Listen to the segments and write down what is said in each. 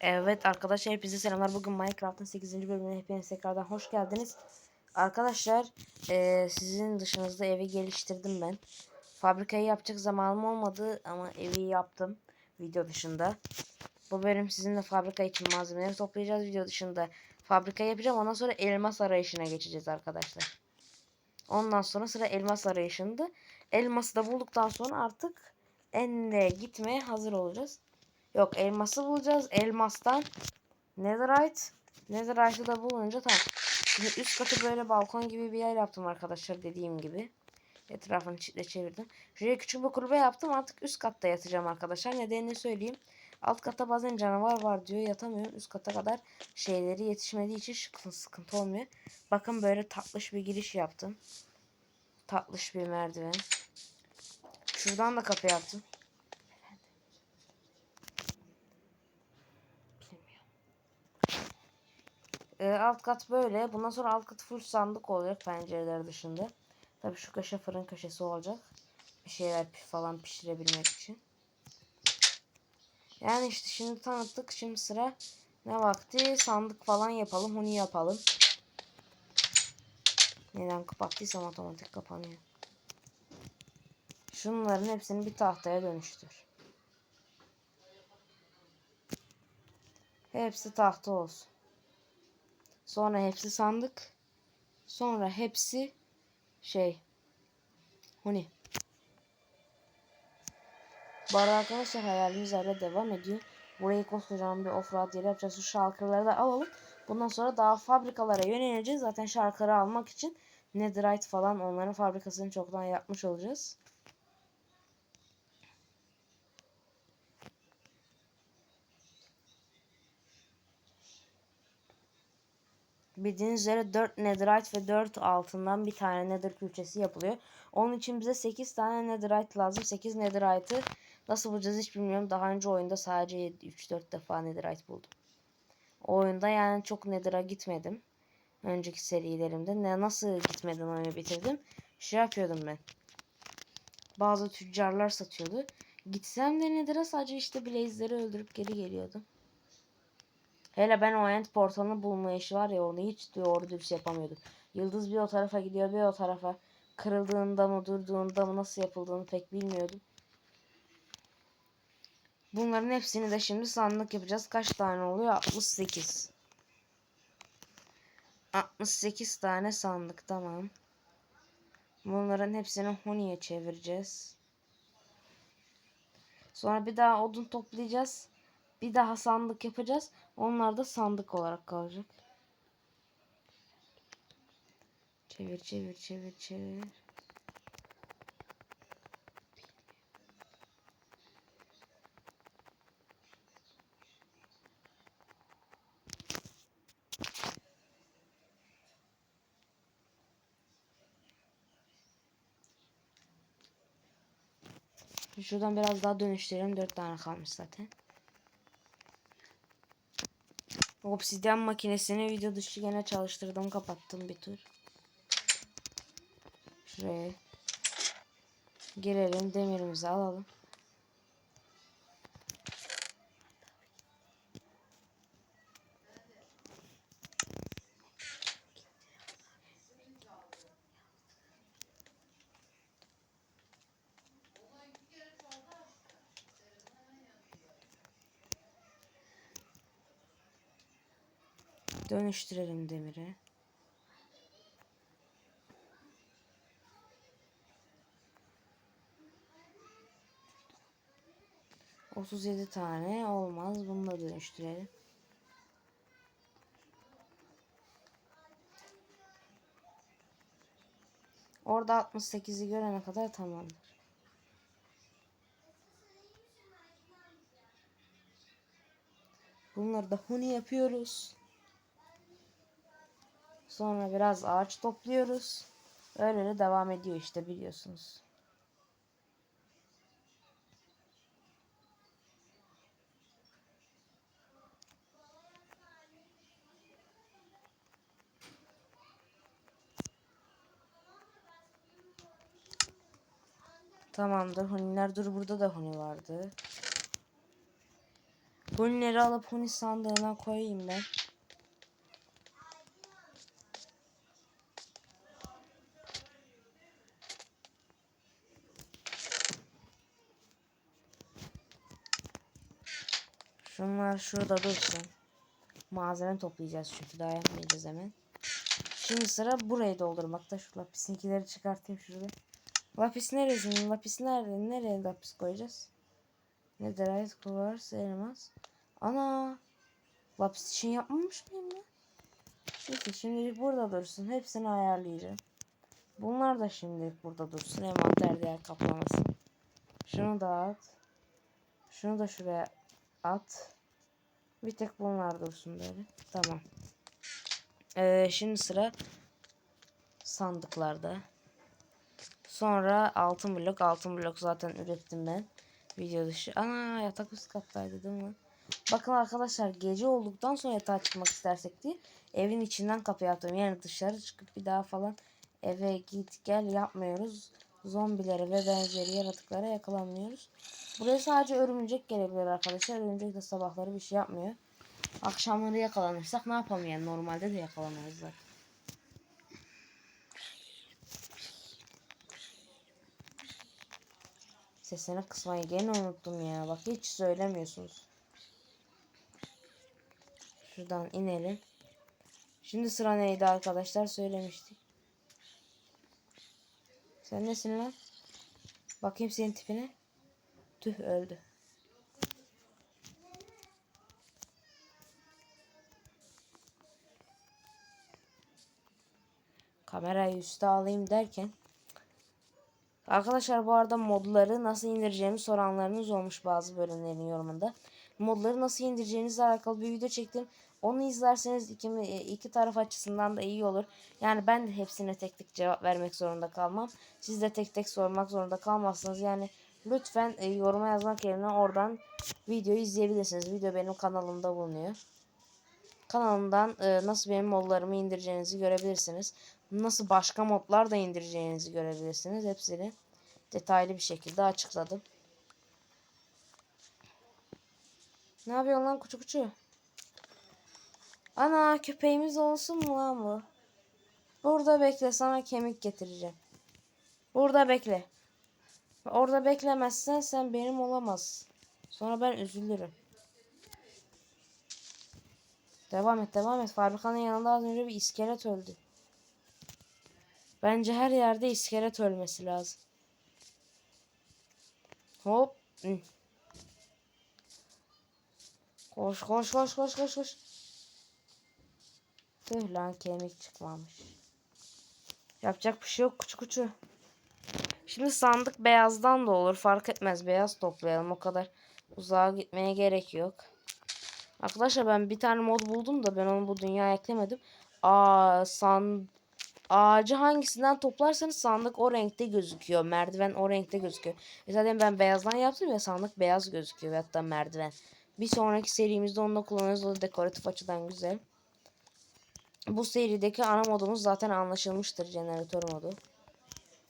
Evet arkadaşlar hepinize selamlar. Bugün Minecraft'ın 8. bölümüne hepiniz tekrardan hoş geldiniz. Arkadaşlar eee, sizin dışınızda evi geliştirdim ben. Fabrikayı yapacak zamanım olmadı ama evi yaptım video dışında. Bu bölüm sizinle fabrika için malzemeleri toplayacağız video dışında. Fabrika yapacağım ondan sonra elmas arayışına geçeceğiz arkadaşlar. Ondan sonra sıra elmas arayışında. Elması da bulduktan sonra artık Ende gitmeye hazır olacağız. Yok elması bulacağız. Elmastan Netherite. Netherite'ı da bulunca tamam. Şimdi üst katı böyle balkon gibi bir yer yaptım arkadaşlar dediğim gibi. Etrafını çitle çevirdim. Şuraya küçük bir kulübe yaptım. Artık üst katta yatacağım arkadaşlar. Nedenini söyleyeyim. Alt katta bazen canavar var diyor. Yatamıyorum. Üst kata kadar şeyleri yetişmediği için sıkıntı olmuyor. Bakın böyle tatlış bir giriş yaptım. Tatlış bir merdiven. Şuradan da kapı yaptım. Ee, alt kat böyle. Bundan sonra alt kat full sandık olacak pencereler dışında. Tabii şu köşe fırın köşesi olacak. Bir şeyler falan pişirebilmek için. Yani işte şimdi tanıttık. Şimdi sıra ne vakti? Sandık falan yapalım. Huni yapalım. Neden kapattıysam otomatik kapanıyor. Şunların hepsini bir tahtaya dönüştür. Hepsi tahta olsun. Sonra hepsi sandık. Sonra hepsi şey. Huni. Bu arada arkadaşlar hayalimiz hala devam ediyor. Burayı koskocaman bir offroad yeri yapacağız. Şu şalkırları da alalım. Bundan sonra daha fabrikalara yöneleceğiz. Zaten şarkıları almak için Netherite falan onların fabrikasını çoktan yapmış olacağız. Bildiğiniz üzere 4 netherite ve 4 altından bir tane nether külçesi yapılıyor. Onun için bize 8 tane netherite lazım. 8 netherite'ı nasıl bulacağız hiç bilmiyorum. Daha önce oyunda sadece 3-4 defa netherite buldum. O oyunda yani çok nether'a gitmedim. Önceki serilerimde. Ne nasıl gitmeden oyunu bitirdim? Şey yapıyordum ben. Bazı tüccarlar satıyordu. Gitsem de nether'a sadece işte blaze'leri öldürüp geri geliyordum. Hele ben o end portalını bulma işi var ya onu hiç doğru dürüst yapamıyordum. Yıldız bir o tarafa gidiyor bir o tarafa. Kırıldığında mı durduğunda mı nasıl yapıldığını pek bilmiyordum. Bunların hepsini de şimdi sandık yapacağız. Kaç tane oluyor? 68. 68 tane sandık tamam. Bunların hepsini Huni'ye çevireceğiz. Sonra bir daha odun toplayacağız. Bir daha sandık yapacağız. Onlar da sandık olarak kalacak. Çevir çevir çevir çevir. Şuradan biraz daha dönüştürelim. 4 tane kalmış zaten. Obsidyen makinesini video dışı gene çalıştırdım. Kapattım bir tur. Şuraya. Girelim. Demirimizi alalım. Dönüştürelim demiri. Otuz yedi tane olmaz. Bunu da dönüştürelim. Orada 68'i görene kadar tamamdır. Bunları da huni yapıyoruz. Sonra biraz ağaç topluyoruz. Öyle de devam ediyor işte biliyorsunuz. Tamamdır. Huniler dur burada da huni vardı. Hunileri alıp huni sandığına koyayım ben. Şunlar şurada dursun. Malzeme toplayacağız çünkü daha yapmayacağız hemen. Şimdi sıra burayı doldurmakta. Şu lapisinkileri çıkartayım şurada. Lapis neresi? Lapis nerede? Nereye lapis koyacağız? Netherite, kuvars, elmas. Ana! Lapis için yapmamış mıyım ben? Neyse şimdi burada dursun. Hepsini ayarlayacağım. Bunlar da şimdi burada dursun. Envanter değer kaplamasın. Şunu da at. Şunu da şuraya at. Bir tek bunlar dursun böyle. Tamam. Ee, şimdi sıra sandıklarda. Sonra altın blok. Altın blok zaten ürettim ben. Video dışı. Ana yatak üst kattaydı değil mi? Bakın arkadaşlar gece olduktan sonra yatağa çıkmak istersek diye evin içinden kapı yaptım. Yani dışarı çıkıp bir daha falan eve git gel yapmıyoruz. Zombilere ve benzeri yaratıklara yakalanmıyoruz. Buraya sadece örümcek gelebilir arkadaşlar. Örümcek de sabahları bir şey yapmıyor. Akşamları yakalanırsak ne yapalım yani normalde de yakalanırız zaten. Sesini kısmayı gene unuttum ya. Bak hiç söylemiyorsunuz. Şuradan inelim. Şimdi sıra neydi arkadaşlar söylemiştik. Sen nesin lan? Bakayım senin tipine. Tüh öldü. Kamerayı üste alayım derken Arkadaşlar bu arada modları nasıl indireceğimi soranlarınız olmuş bazı bölümlerin yorumunda. Modları nasıl indireceğinizle alakalı bir video çektim. Onu izlerseniz iki, iki taraf açısından da iyi olur. Yani ben de hepsine tek tek cevap vermek zorunda kalmam. Siz de tek tek sormak zorunda kalmazsınız. Yani lütfen e, yoruma yazmak yerine oradan videoyu izleyebilirsiniz. Video benim kanalımda bulunuyor. Kanalımdan e, nasıl benim modlarımı indireceğinizi görebilirsiniz. Nasıl başka modlar da indireceğinizi görebilirsiniz. Hepsini detaylı bir şekilde açıkladım. Ne yapıyorsun lan kuçu kuçu? Ana köpeğimiz olsun mu lan bu? Burada bekle sana kemik getireceğim. Burada bekle. Orada beklemezsen sen benim olamazsın. Sonra ben üzülürüm. Devam et devam et. Fabrikanın yanında az önce bir iskelet öldü. Bence her yerde iskelet ölmesi lazım. Hop. Koş koş koş koş koş koş. Tüh lan kemik çıkmamış. Yapacak bir şey yok kuçu kuçu. Şimdi sandık beyazdan da olur fark etmez beyaz toplayalım o kadar uzağa gitmeye gerek yok. Arkadaşlar ben bir tane mod buldum da ben onu bu dünyaya eklemedim. Aa san ağacı hangisinden toplarsanız sandık o renkte gözüküyor. Merdiven o renkte gözüküyor. E ben beyazdan yaptım ya sandık beyaz gözüküyor hatta merdiven. Bir sonraki serimizde onu da kullanırız. O da dekoratif açıdan güzel. Bu serideki ana modumuz zaten anlaşılmıştır jeneratör modu.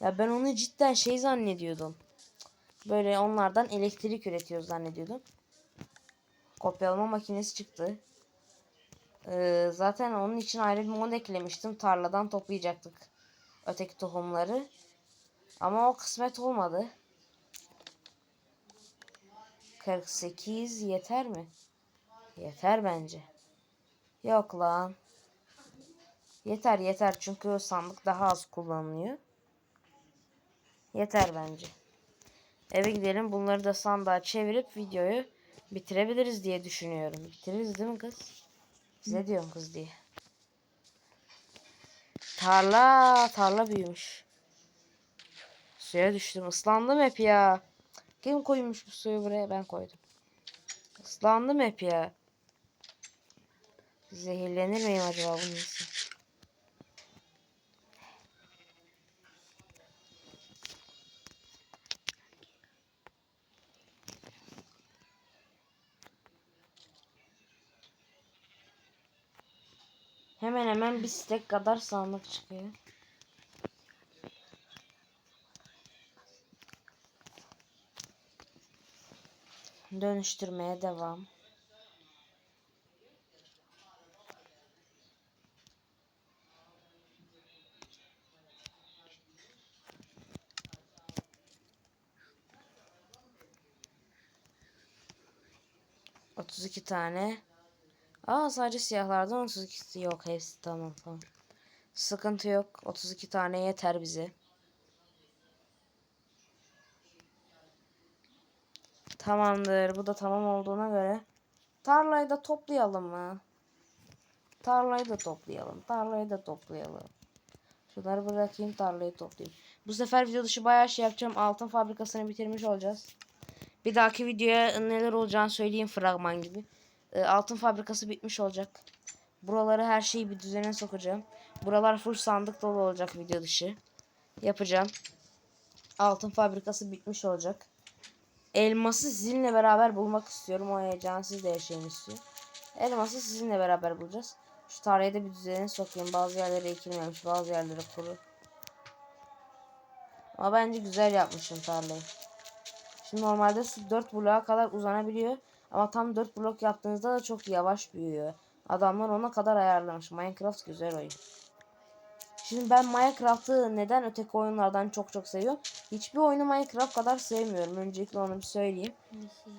Ya ben onu cidden şey zannediyordum. Böyle onlardan elektrik üretiyor zannediyordum. Kopyalama makinesi çıktı. Ee, zaten onun için ayrı bir mod eklemiştim. Tarladan toplayacaktık öteki tohumları. Ama o kısmet olmadı. 48 yeter mi? Yeter bence. Yok lan. Yeter yeter çünkü o sandık daha az kullanılıyor. Yeter bence. Eve gidelim bunları da sandığa çevirip videoyu bitirebiliriz diye düşünüyorum. Bitiririz değil mi kız? Size diyorum kız diye. Tarla, tarla büyümüş. Suya düştüm. Islandım hep ya. Kim koymuş bu suyu buraya? Ben koydum. Islandım hep ya. Zehirlenir miyim acaba bunun için? Hemen hemen bir stek kadar sandık çıkıyor. Dönüştürmeye devam. Otuz iki tane Aa sadece siyahlardan 32 yok hepsi tamam tamam. Sıkıntı yok. 32 tane yeter bize. Tamamdır. Bu da tamam olduğuna göre tarlayı da toplayalım mı? Tarlayı da toplayalım. Tarlayı da toplayalım. Şunları bırakayım tarlayı toplayayım. Bu sefer video dışı bayağı şey yapacağım. Altın fabrikasını bitirmiş olacağız. Bir dahaki videoya neler olacağını söyleyeyim fragman gibi. Ee, altın fabrikası bitmiş olacak. Buraları her şeyi bir düzene sokacağım. Buralar full sandık dolu olacak video dışı. Yapacağım. Altın fabrikası bitmiş olacak. Elması sizinle beraber bulmak istiyorum. O heyecanı siz de yaşayın istiyorum. Elması sizinle beraber bulacağız. Şu tarihe de bir düzene sokayım. Bazı yerlere ekilmemiş. Bazı yerlere kuru. Ama bence güzel yapmışım tarlayı. Şimdi normalde su 4 bloğa kadar uzanabiliyor. Ama tam 4 blok yaptığınızda da çok yavaş büyüyor. Adamlar ona kadar ayarlamış. Minecraft güzel oyun. Şimdi ben Minecraft'ı neden öteki oyunlardan çok çok seviyorum? Hiçbir oyunu Minecraft kadar sevmiyorum. Öncelikle onu bir söyleyeyim. Şey.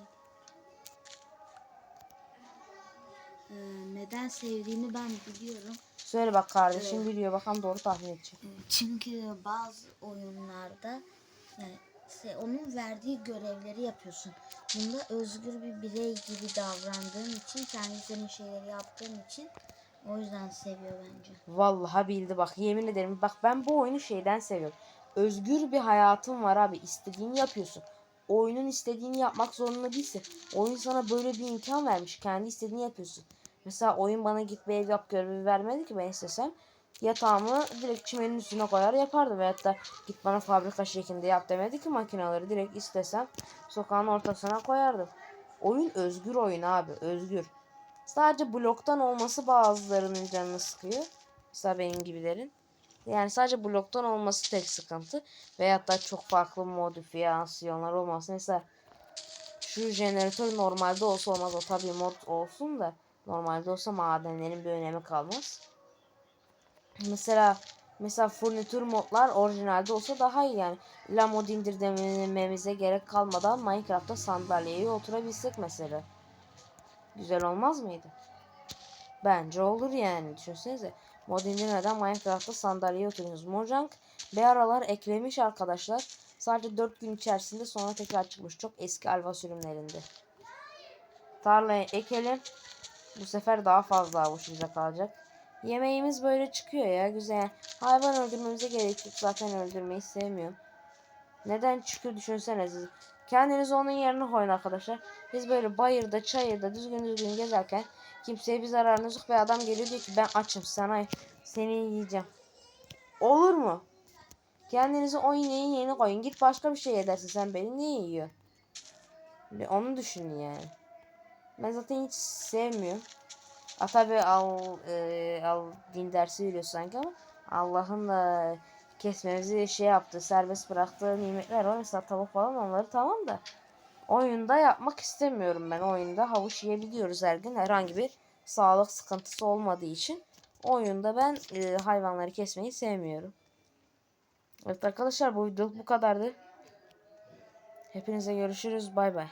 Ee, neden sevdiğini ben biliyorum. Söyle bak kardeşim biliyor. Bakalım doğru tahmin edecek. Çünkü bazı oyunlarda e, onun verdiği görevleri yapıyorsun. Bunda özgür bir birey gibi davrandığın için, kendi istediğin şeyleri yaptığın için o yüzden seviyor bence. Vallahi bildi bak yemin ederim. Bak ben bu oyunu şeyden seviyorum. Özgür bir hayatın var abi. İstediğini yapıyorsun. Oyunun istediğini yapmak zorunda değilsin. Oyun sana böyle bir imkan vermiş. Kendi istediğini yapıyorsun. Mesela oyun bana git bir ev yap görevi vermedi ki ben istesem. Yatağımı direkt çimenin üstüne koyar yapardım. Veyahut da git bana fabrika şeklinde yap demedi ki makineleri. Direkt istesem sokağın ortasına koyardım. Oyun özgür oyun abi. Özgür. Sadece bloktan olması bazılarının canını sıkıyor. Mesela benim gibilerin. Yani sadece bloktan olması tek sıkıntı. Veyahut da çok farklı modifikasyonlar olması. Mesela şu jeneratör normalde olsa olmaz. O tabii mod olsun da. Normalde olsa madenlerin bir önemi kalmaz. Mesela mesela furnitür modlar orijinalde olsa daha iyi yani. La mod indirmemize gerek kalmadan Minecraft'ta sandalyeye oturabilsek mesela. Güzel olmaz mıydı? Bence olur yani. Düşünsenize. Mod indirmeden Minecraft'ta sandalyeye oturuyorsunuz. Mojang bir aralar eklemiş arkadaşlar. Sadece 4 gün içerisinde sonra tekrar çıkmış. Çok eski alfa sürümlerinde. Tarlaya ekelim. Bu sefer daha fazla avuç bize kalacak. Yemeğimiz böyle çıkıyor ya. Güzel. Hayvan öldürmemize gerek yok. Zaten öldürmeyi sevmiyorum. Neden çıkıyor düşünsene siz. Kendinizi onun yerine koyun arkadaşlar. Biz böyle bayırda, çayırda düzgün düzgün gezerken kimseye bir zararınız yok ve adam geliyor diyor ki ben açım sana seni yiyeceğim. Olur mu? Kendinizi o ineğin yerine koyun. Git başka bir şey edersin sen beni niye yiyor? Bir onu düşünün yani. Ben zaten hiç sevmiyorum. A tabi al, e, al din dersi veriyor sanki ama Allah'ın da kesmemizi şey yaptı, serbest bıraktığı nimetler var. Mesela tavuk falan onları tamam da oyunda yapmak istemiyorum ben. Oyunda havuç yiyebiliyoruz her gün. Herhangi bir sağlık sıkıntısı olmadığı için oyunda ben e, hayvanları kesmeyi sevmiyorum. Evet arkadaşlar bu video bu kadardı. Hepinize görüşürüz. Bay bay.